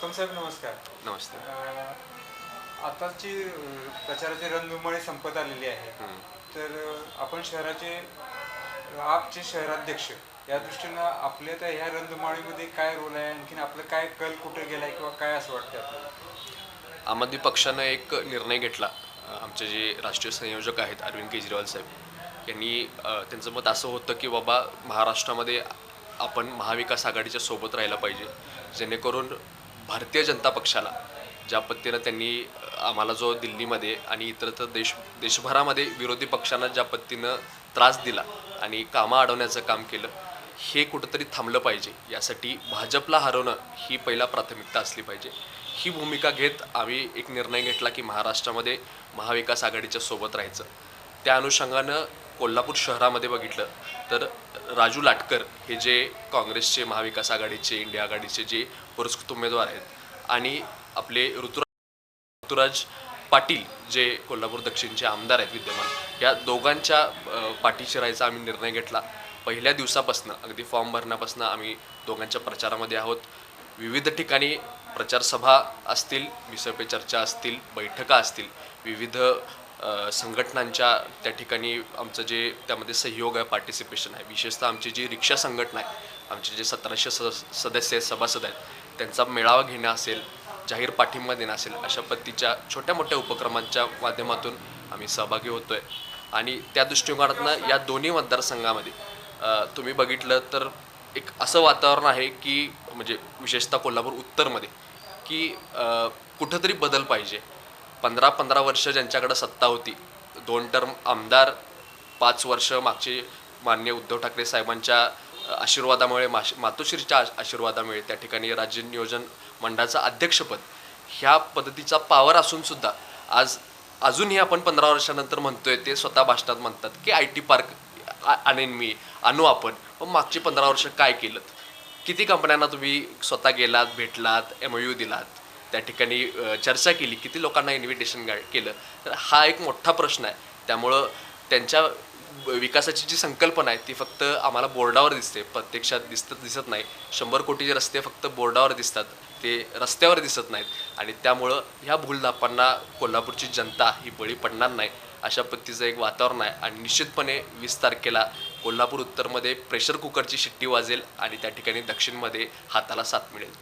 उत्तम साहेब नमस्कार. नमस्ते. अं, आताची प्रचाराची रणधुमाळी संपत आलेली आहे. तर आपण शहराचे आपचे शहराध्यक्ष या दृष्टीनं आपल्या त्या ह्या रणधुमाळीमध्ये काय रोल आहे? आणखीन आपलं काय कल कुठे गेलाय किंवा काय असं वाटतं आपल्याला? आम आदमी पक्षानं एक निर्णय घेतला. आमचे जे राष्ट्रीय संयोजक आहेत अरविंद केजरीवाल साहेब यांनी त्यांचं मत असं होतं की बाबा महाराष्ट्रामध्ये आपण महाविकास आघाडीच्या सोबत राहायला पाहिजे. जेणेकरून भारतीय जनता पक्षाला ज्या पद्धतीनं त्यांनी आम्हाला जो दिल्लीमध्ये आणि इतरत्र देश देशभरामध्ये विरोधी पक्षांना ज्या पद्धतीनं त्रास दिला आणि कामं अडवण्याचं काम केलं हे कुठंतरी थांबलं पाहिजे. यासाठी भाजपला हरवणं ही पहिला प्राथमिकता असली पाहिजे. ही भूमिका घेत आम्ही एक निर्णय घेतला की महाराष्ट्रामध्ये महाविकास आघाडीच्या सोबत राहायचं. त्या अनुषंगानं कोल्हापूर शहरामध्ये बघितलं तर राजू लाटकर हे जे काँग्रेसचे महाविकास आघाडीचे इंडिया आघाडीचे जे पुरस्कृत उमेदवार आहेत आणि आपले ऋतुराज ऋतुराज पाटील जे कोल्हापूर दक्षिणचे आमदार आहेत विद्यमान या दोघांच्या पाठीशी राहायचा आम्ही निर्णय घेतला. पहिल्या दिवसापासून अगदी फॉर्म भरण्यापासून आम्ही दोघांच्या प्रचारामध्ये आहोत. विविध ठिकाणी प्रचारसभा असतील विसपे चर्चा असतील बैठका असतील विविध संघटनांच्या त्या ठिकाणी आमचं जे त्यामध्ये सहयोग आहे पार्टिसिपेशन आहे. विशेषतः आमची जी रिक्षा संघटना आहे आमचे जे सतराशे सदस सदस्य आहेत सभासद आहेत त्यांचा मेळावा घेणं असेल जाहीर पाठिंबा देणं असेल अशा पद्धतीच्या छोट्या मोठ्या उपक्रमांच्या माध्यमातून आम्ही सहभागी होतो आहे आणि त्या दृष्टिकोनातनं या दोन्ही मतदारसंघामध्ये तुम्ही बघितलं तर एक असं वातावरण आहे की म्हणजे विशेषतः कोल्हापूर उत्तरमध्ये की कुठंतरी बदल पाहिजे. पंधरा पंधरा वर्ष ज्यांच्याकडं सत्ता होती दोन टर्म आमदार पाच वर्ष मागचे मान्य उद्धव ठाकरे साहेबांच्या आशीर्वादामुळे माश मातोश्रीच्या आशीर्वादामुळे त्या ठिकाणी राज्य नियोजन मंडळाचं अध्यक्षपद ह्या पद्धतीचा पावर असूनसुद्धा आज अजूनही आपण पंधरा वर्षानंतर म्हणतोय ते स्वतः भाषणात म्हणतात की आय टी पार्क आ- आणेन मी आणू आपण मग मागची पंधरा वर्ष काय केलं किती कंपन्यांना तुम्ही स्वतः गेलात भेटलात एम यू दिलात? त्या ठिकाणी चर्चा केली किती लोकांना इन्व्हिटेशन केलं. तर हा एक मोठा प्रश्न आहे. त्यामुळं त्यांच्या विकासाची जी संकल्पना आहे ती फक्त आम्हाला बोर्डावर दिसते. प्रत्यक्षात दिसत दिसत नाही. शंभर कोटीचे रस्ते फक्त बोर्डावर दिसतात ते रस्त्यावर दिसत नाहीत. आणि त्यामुळं ह्या भूलधापांना कोल्हापूरची जनता ही बळी पडणार नाही अशा पद्धतीचं एक वातावरण आहे. आणि निश्चितपणे वीस तारखेला कोल्हापूर उत्तरमध्ये प्रेशर कुकरची शिट्टी वाजेल आणि त्या ठिकाणी दक्षिणमध्ये हाताला साथ मिळेल.